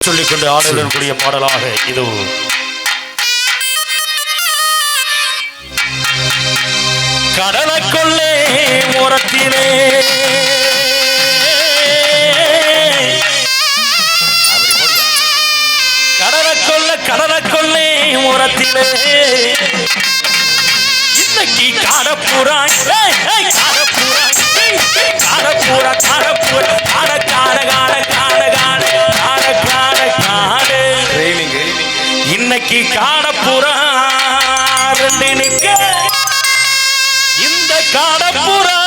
சொல்லிக்கொண்டு ஆடலுடன் கூடிய பாடலாக இது. கடலக்குள்ளே ஓரத்திலே. கடலக்கொள்ள கடலக்கொள்ளே ஓரத்திலே. இன்னைக்கு காடப்புறா காடப்புறா காடப்புறா காடப்புறா காட காட காட இன்னைக்கு காடப்புறா ரெண்டு நிக்க இந்த காடப்புறா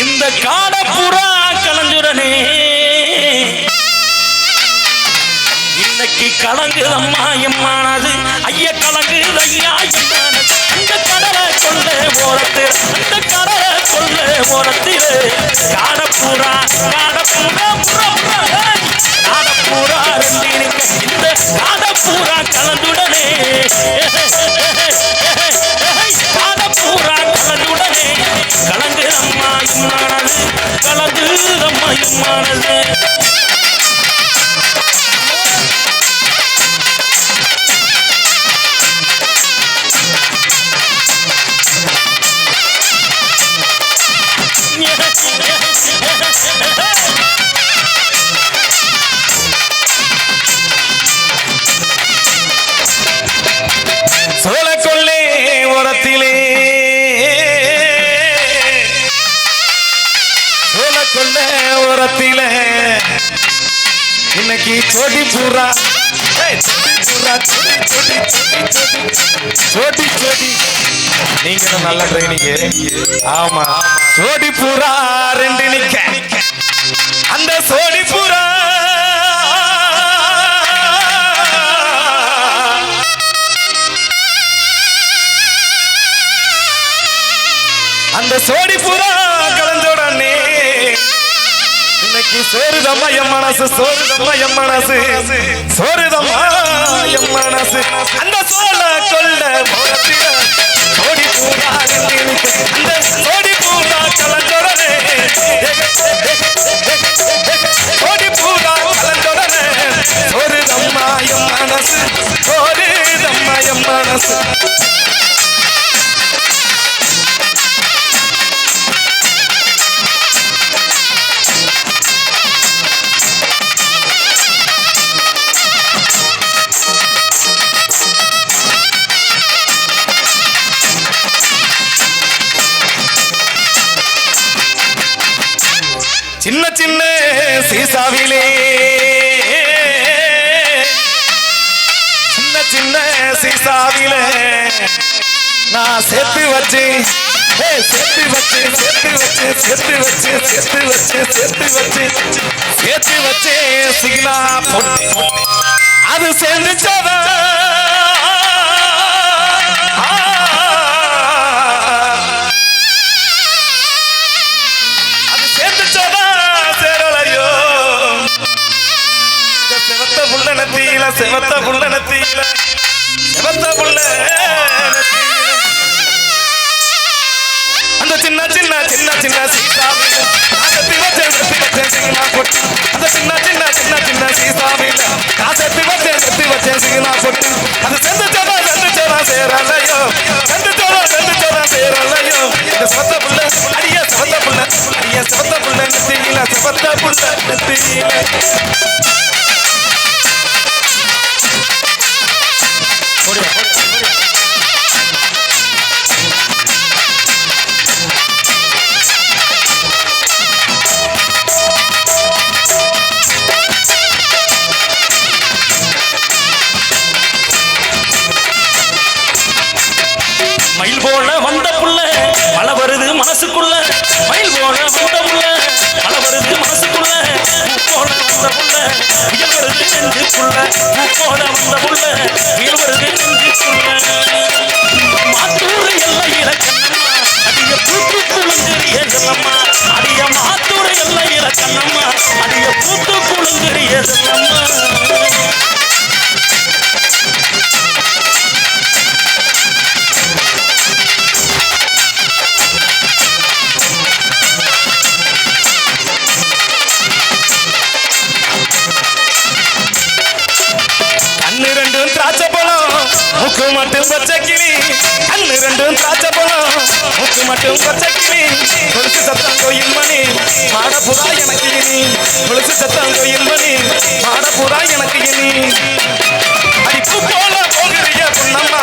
இந்த காடப்புறா கலஞ்சுரனே இன்னைக்கு கலங்குதம்மா எம்மானது? ஐய கலங்குது ஐயா எம்மானது? ஓரத்தில் அந்த கடலை கொள்ள ஓரத்தில். காணப்பூரா காணப்பூரா இன்னைக்கு சோடி பூரா. சோடி சோடி நீங்களும் நல்ல ட்ரைனிங் ஆமா. சோடி பூரா ரெண்டு நிக்க. சோறுதம்மா என் மனசு சோறுதம்மா என் மனசு. சோறுதம்மா என் மனசு. அந்த சோழ கொல்ல ஓடி சோடி பூரா நின்று அந்த சோடி பூரா கலந்தோடனே சோடி பூரா கலந்தோடனே சோறுதம்மா என் மனசு சோறுதம்மா என் மனசு. சாவில. நான் செத்து வச்சு செத்து வச்சு செத்து வச்சு செத்து வச்சு செத்து வச்சு செத்து வச்சு செத்து வச்சு சிக்னா போட்டு. அது சேர்ந்துச்சதான் மயில் போல வந்த புள்ள மழை வருது மன மூக்கு மட்டும் பச்சை கிளி. கண்ணு ரெண்டும் தாச்ச பழம். மூக்கு மட்டும் பச்சை கிளி. கொலுசு சத்தம் கோயில் மணி. மாடப்புறா எனக்கு இனி. கொலுசு சத்தம் கோயில் மணி. மாடப்புறா எனக்கு இனி. அடிப்பு போல போகிறிய பொன்னம்மா.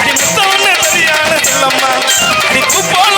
அடி முத்தம்னு தெரியாது செல்லம்மா. அடிப்பு போல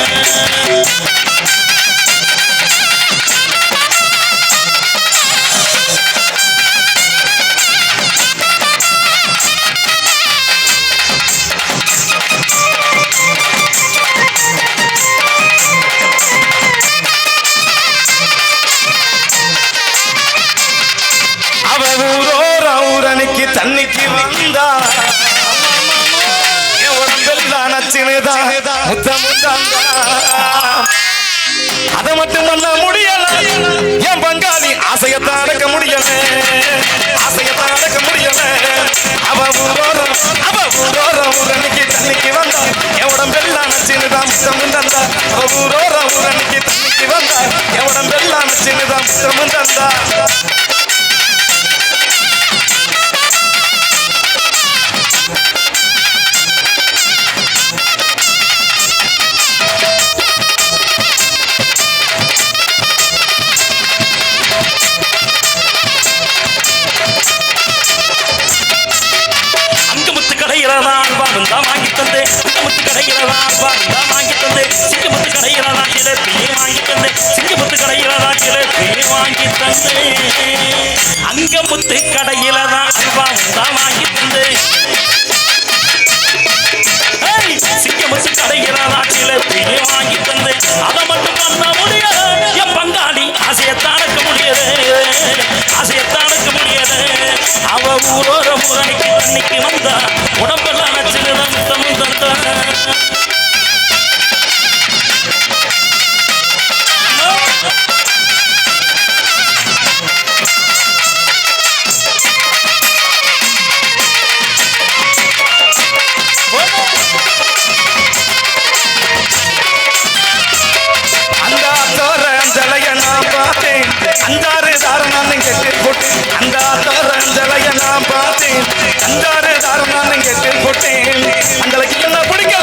தண்ணிக்கு தண்ணிக்கு வந்தா. உடம்பெல்லாம் நச்சினுதா அதை மட்டும் பண்ண முடியல. என் பங்காளி ஆசையத்தான் அடக்க முடியல. ஆசையத்தான் அடக்க முடியல. அவ உரோரம் தந்து சிக்கு முத்து கடைகிறதா கிழக்கு வாங்கி தந்து சிக்கு முத்து கடைகிறதா கிழக்கு வாங்கி தந்து அங்க முத்து கடையில தான் அல்வா தாரணான்னு கெட்டில் போட்டேன் அந்த தரந்தலைய நான் பார்த்தேன். அந்த தாரணான்னு கெட்டில் போட்டேன் அந்தலைக்கு என்ன பிடிக்க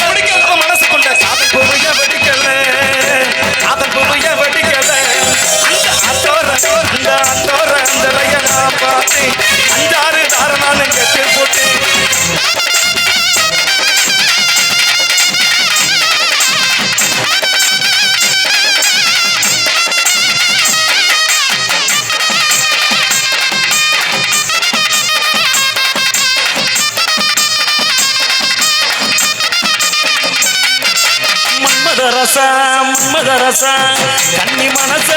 கன்னி மனச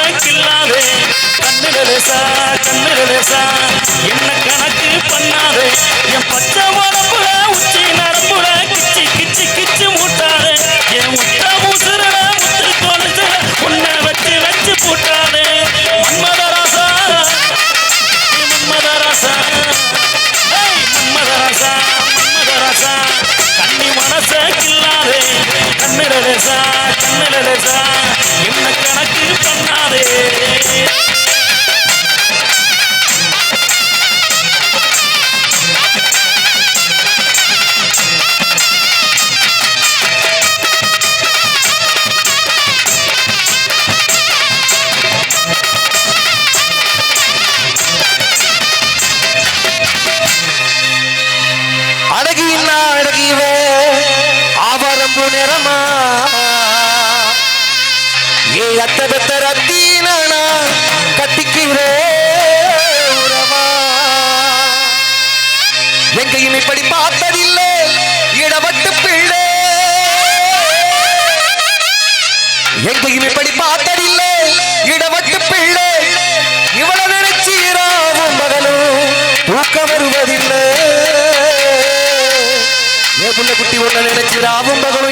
ഉള്ളിൽ രാവും പകലും